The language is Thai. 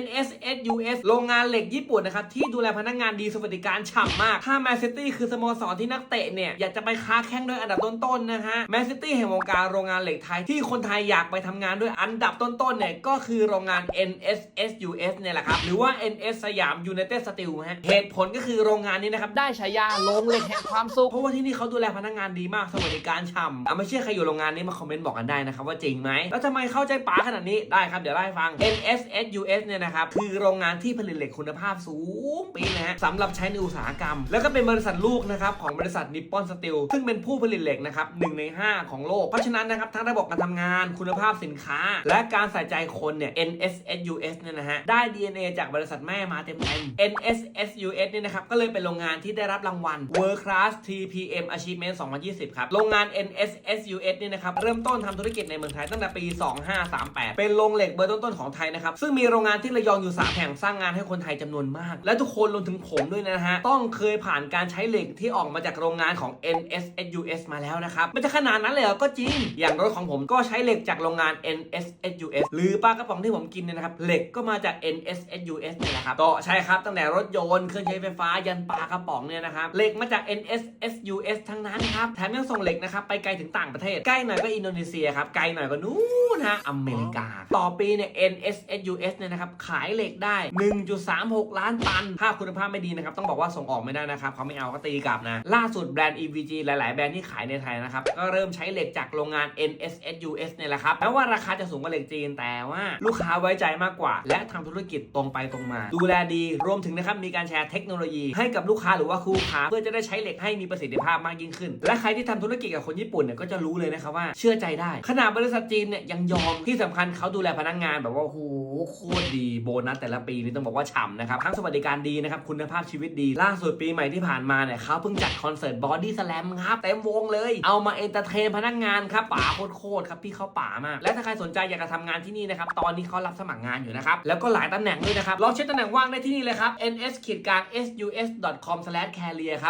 NSSUS โรงงานเหล็กญี่ปุ่นนะครับ ที่ดูแลพนักงานดีสวัสดิการฉ่ำมาก ถ้าแมนซิตี้คือสโมสรที่นักเตะเนี่ย อยากจะไปค้าแข่งด้วยอันดับต้นๆนะฮะแมนซิตี้แห่งวงการโรงงานเหล็กไทยที่คนไทยอยากไปทำงานด้วยอันดับต้นๆเนี่ยก็คือโรงงาน NSSUS เนี่ยแหละครับหรือว่า NS สยาม United Steel ฮะเหตุผลก็คือโรงงานนี้นะครับได้ฉายาโรงเหล็กแห่งความสุขเพราะว่าที่นี่เขาดูแลพนักงานดีมากสวัสดิการฉ่ำอะไม่เชื่อใครอยู่โรงงานนี้มาคอมเมนต์บอกกันได้นะครับว่าจริงไหมแล้วทำไมเข้าใจป๋าขนาดนี้ได้ครับเดี๋ยวเล่าให้ฟัง NSSUS เนี่ยนะครับคือโรงงานที่ผลิตเหล็กคุณภาพสูงปีนะฮะสำหรับใช้ในอุตสาหกรรม แล้วก็เป็นบริษัทลูกนะครับของบริษัทนิปปอนสตีลซึ่งเป็นผู้ผลิตเหล็กนะครับหนึ่งใน 5 ของโลก เพราะฉะนั้นนะครับทั้งระบบการทำงานคุณภาพสินค้า และการใส่ใจคนเนี่ย NSSUS เนี่ยนะฮะได้ DNA จากบริษัทแม่มาเต็มๆ NSSUS เนี่ยนะครับก็เลยเป็นโรงงานที่ได้รับรางวัล World Class TPM Achievement 2020 ครับ โรงงาน NSSUS เนี่ยนะครับเริ่มต้นทำธุรกิจในเมืองไทยตั้งแต่ปี 2538 เป็นโรงเหล็กเบอร์ต้นๆของไทยนะครับซึ่งมีโรงงานที่ที่ระยองอยู่3แห่งสร้างงานให้คนไทยจำนวนมาก และทุกคนรวมถึงผมด้วยนะฮะ ต้องเคยผ่านการใช้เหล็กที่ออกมาจากโรงงานของ NSSUS มาแล้วนะครับมันจะขนาดนั้นเลยเหรอก็จริง อย่างรถของผมก็ใช้เหล็กจากโรงงาน NSSUS หรือปลากระป๋องที่ผมกินเนี่ยนะครับเหล็กก็มาจาก NSSUS เนี่ยแหละครับก็ใช่ครับตั้งแต่รถยนต์เครื่องใช้ไฟฟ้ายันปลากระป๋องเนี่ยนะครับเหล็กมาจาก NSSUS ทั้งนั้นครับแถมยังส่งเหล็กนะครับไปไกลถึงต่างประเทศใกล้หน่อยก็อินโดนีเซียครับไกลหน่อยก็นู้นฮะอเมริกา ต่อปีเนี่ย NSSUS เนี่ยนะครับขายเหล็กได้ 1.36 ล้านตันถ้าคุณภาพไม่ดีนะครับ ต้องบอกว่าส่งออกไม่ได้นะครับเขาไม่เอาก็ตีกลับนะ ล่าสุดแบรนด์ EVG หลาย ๆ แบรนด์ที่ขายในไทยนะครับ ก็เริ่มใช้เหล็กจากโรงงาน NSSUS เนี่ยแหละครับแม้ว่าราคาจะสูงกว่าเหล็กจีนแต่ว่าลูกค้าไว้ใจมากกว่า และทำธุรกิจตรงไปตรงมา ดูแลดีรวมถึงนะครับมีการแชร์เทคโนโลยีให้กับลูกค้าหรือว่าคู่ค้าเพื่อจะได้ใช้เหล็กให้มีประสิทธิภาพมากยิ่งขึ้น และใครที่ทำธุรกิจกับคนญี่ปุ่นเนี่ยก็จะรู้เลยนะครับว่าเชื่อใจได้ขนาดบริษัทจีนเนี่ยยังยอมที่สำคัญเขาดูแลพนักงานแบบว่าโหโคตรดีโบนัสแต่ละปีนี่ต้องบอกว่าฉ่ำนะครับทั้งสวัสดิการดีนะครับคุณภาพชีวิตดีล่าสุดปีใหม่ที่ผ่านมาเนี่ยเขาเพิ่งจัดคอนเสิร์ตบอดี้สแลมครับเต็มวงเลย เอามาเอนเตอร์เทนพนักงานครับป๋าโคตรครับพี่เขาป๋ามาก และถ้าใครสนใจอยากจะทำงานที่นี่นะครับตอนนี้เขารับสมัครงานอยู่นะครับแล้วก็หลายตำแหน่งด้วยนะครับลองเช็คตำแหน่งว่างได้ที่นี่เลยครับ ns ขีดกลาง sus com career ครับ